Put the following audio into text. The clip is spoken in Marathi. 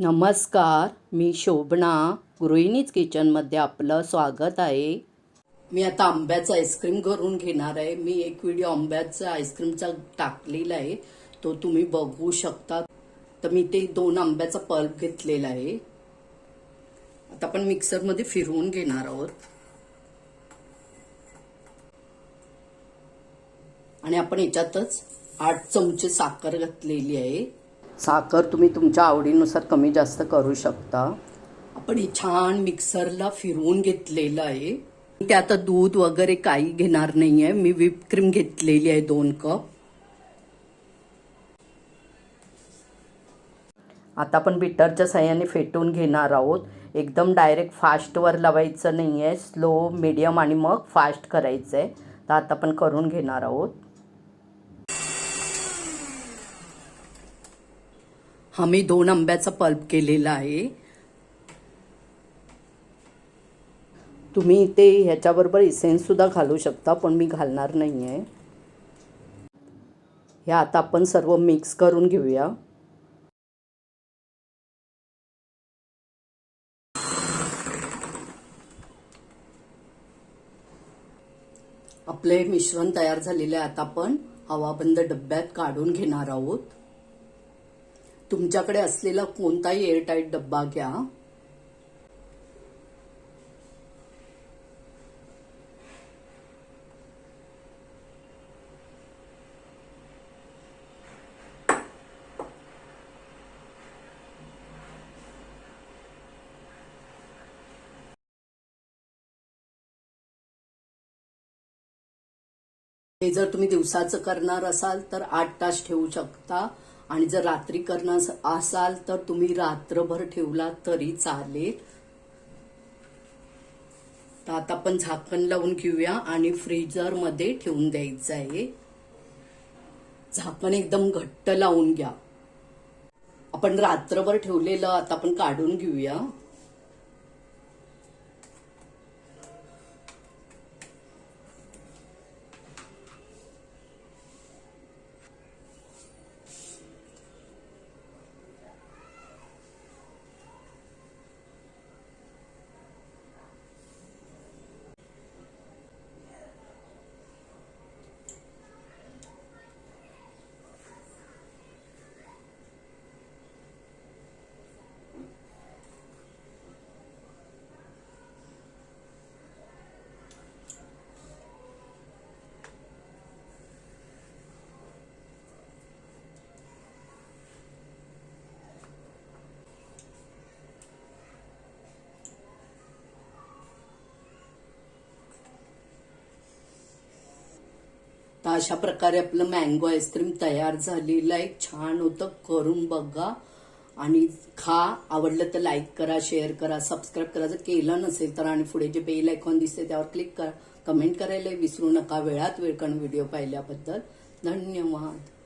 नमस्कार मी शोभना. गृहिणीच किचनमध्ये आपलं स्वागत आहे. मी आता आंब्याचं आईस्क्रीम करून घेणार आहे. मी एक व्हिडिओ आंब्याचा आईस्क्रीमचा टाकलेला आहे. तो तुम्ही बघू शकता. तर मी ते दोन आंब्याचा पल्प घेतलेला आहे. आता आपण मिक्सरमध्ये फिरवून घेणार आहोत. आणि आपण याच्यातच आठ चमचे साखर घातलेली आहे. साखर तुम्ही तुमच्या आवडीनुसार कमी जास्त करू शकता. आपण हे छान मिक्सरला फिरवून घेतलेलं आहे. ते आता दूध वगैरे काही घेणार नाहीये. मी व्हिप क्रीम घेतलेली आहे दोन कप. आता आपण बिटरच्या साह्याने फेटून घेणार आहोत. एकदम डायरेक्ट फास्टवर लावायचं नाही आहे स्लो मिडियम आणि मग फास्ट करायचं आहे तर आता आपण करून घेणार आहोत. हा मी दोन आंब्याचा पल्प केलेला आहे. तुम्ही ते ह्याच्याबरोबर इसेन्ससुद्धा घालू शकता पण मी घालणार नाही आहे हे आता आपण सर्व मिक्स करून घेऊया. आपले मिश्रण तयार झालेले आता आपण. हवाबंद डब्यात काढून घेणार आहोत. तुमच्याकडे असलेला कोणताही एअरटाईट डब्बा घ्या. हे जर तुम्ही दिवसाचं करणार असाल तर आठ तास ठेवू शकता. आणि जर रात्री करणार असाल तर तुम्ही रात्रभर ठेवला तरी चालेल. तर आता आपण झाकण लावून घेऊया आणि फ्रीजरमध्ये ठेवून द्यायचं आहे झाकण एकदम घट्ट लावून घ्या. आपण रात्रभर ठेवलेलं आता आपण काढून घेऊया तर अशा प्रकारे आपलं मँगो आईस्क्रीम तयार झालेलं आहे. छान होतं. करून बघा. आणि खा. आवडलं तर लाईक करा शेअर करा सबस्क्राईब करा. जर केलं नसेल तर आणि पुढे जे बेल आयकॉन दिसते त्यावर क्लिक करा. कमेंट करायला विसरू नका. वेळात वेळ व्हिडिओ पाहिल्याबद्दल धन्यवाद.